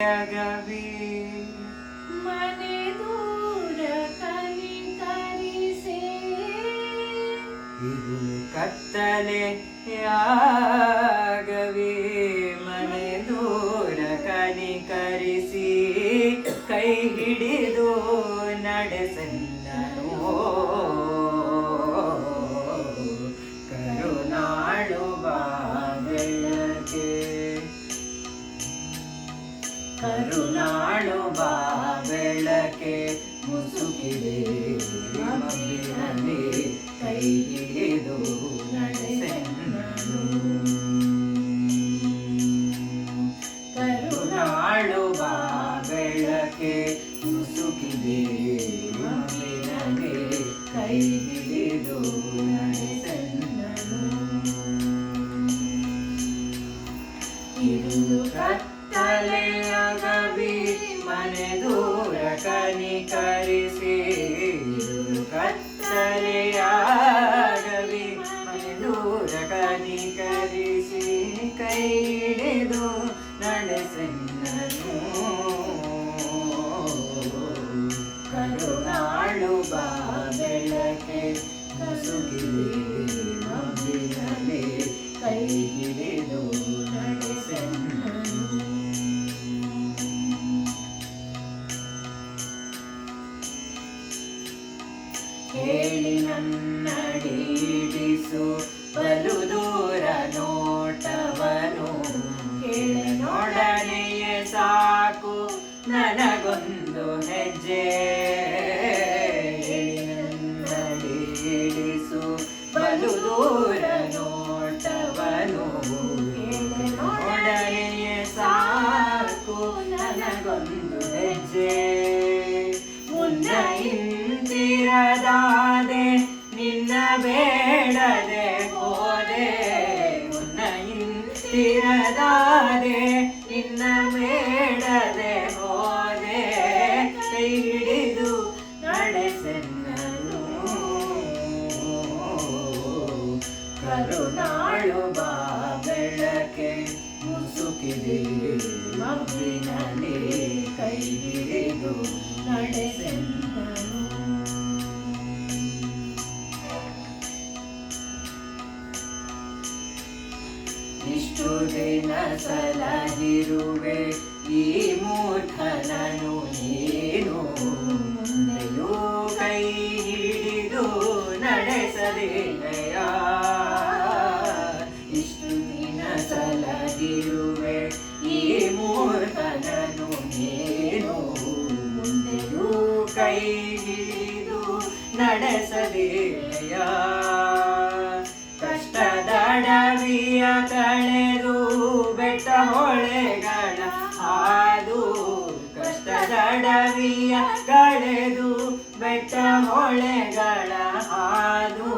ಜಗವೇ ಮನೆ ದೂರ ಕನಿಕರಿಸೆ ಇದು ಕತ್ತಲೆ ಯಾಗವೇ. ಮನೆ ದೂರ ಕನಿಕರಿಸಿ ಕೈ ಹಿಡಿದು ನಡೆಸನ್ನನು ಮುಸುಕಿದೆ. ಮಬ್ಬಿನಲ್ಲಿ ಕೈ ಹಿಡಿದು ನಡೆಸೆನ್ನನು ಕರುನಾಳು ಬಾ ಬೆಳಕೆ ಮುಸುಕಿದೆ. ಮಬ್ಬಿನಲ್ಲಿ ಕೈ ಹಿಡಿದು ನಡೆಸೆನ್ನನು ಇದು ಕತ್ತಲೆಯಾಗವಿ ಮನೆ ದೂರ ಕನಿಕರಿಸಿ ಕತ್ತಲೆಯಾಗವಿ ಮನೆ ದೂರ ಕನಿಕರಿಸಿ ಕೈ ಹಿಡಿದು ನಡೆಸೆನ್ನನು. ಕರುಣಾಳು ಬಾ ಬೆಳಕೆ ಮುಸುಕಿದೆ ಕೇಳಿ ನನ್ನಡಿಡಿಸು ಬಲು ದೂರ ನೋಟವನು. ಕೇಳಿ ನೋಡನೆಯೇ ಸಾಕು. ನನಗೊಂದು ಹೆಜ್ಜೆ. ಹೇಳಿ ನನ್ನಡಿಡಿಸು ಬಲು ದೂರ ನೋಟವನು. ಕೇಳಿ ನೋಡನೆಯೇ ಸಾಕು. ನನಗೊಂದು ಹೆಜ್ಜೆ. ಮುನ್ನ ಬೇಡದೆ ಹೋದೆ ಮುನ್ನ ಇಂದಿರದಾದೆ ನಿನ್ನ ಬೇಡದೆ ಹೋದೆ ಕೈ ಹಿಡಿದು ನಡೆಸೆನ್ನನು ಕರುನಾಳು ಬಾ ಬೆಳಕೆ ಮುಸುಕಿದೆ ಮಬ್ಬಿನಲ್ಲಿ ಕೈ ಹಿಡಿದು ನಡೆಸೆನ್ನನು ಇಷ್ಟು ದಿನ ಸಲಹಿರುವೆ ಈ ಮೂಠನನು ನೀನು ಮುಂದೆಯೂ ಕೈ ಹಿಡಿದು ನಡೆಸಲಿದೆಯ ಇಷ್ಟು ದಿನ ಸಲಹಿರುವೆ ಈ ಮೂಠನನು ನೀನು ಮುಂದೆಯೂ ಕೈ ಹಿಡಿದು ನಡೆಸಲಿದೆಯ ಕಷ್ಟದಡವಿಯ ಕಳೆದು ಬೆಟ್ಟ ಹೊಳೆಗಳ ಹಾದು ಕಷ್ಟದಡವಿಯ ಕಳೆದು ಬೆಟ್ಟ ಹೊಳೆಗಳ ಹಾದು.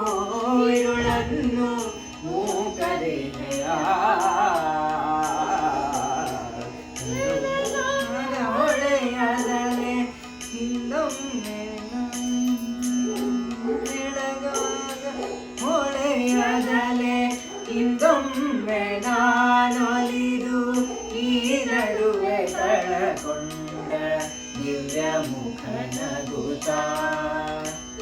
ದಿವ್ಯ ಮುಖ ನಗುತ್ತ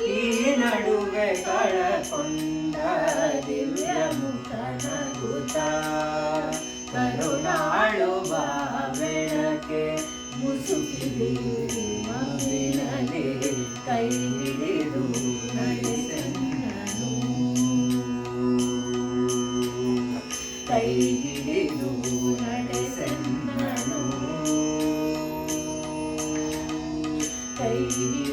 ಈ ನಡುವೆ ಕಳಕೊಂಡ ದಿವ್ಯ ಮುಖ ನಗುತ್ತ ಕರುಣಾಳು ಬಾ ಬೆಳಕೆ ಮುಸುಕಿದೆ ಮಗುವಿನಲ್ಲಿ ಕೈ ಹಿಡಿದು ನಡೆಸೆನ್ನನು ಕೈ ಹಿಡಿದು ನಡೆಸೆನ್ನನು ಕೈ ಹಿಡಿದು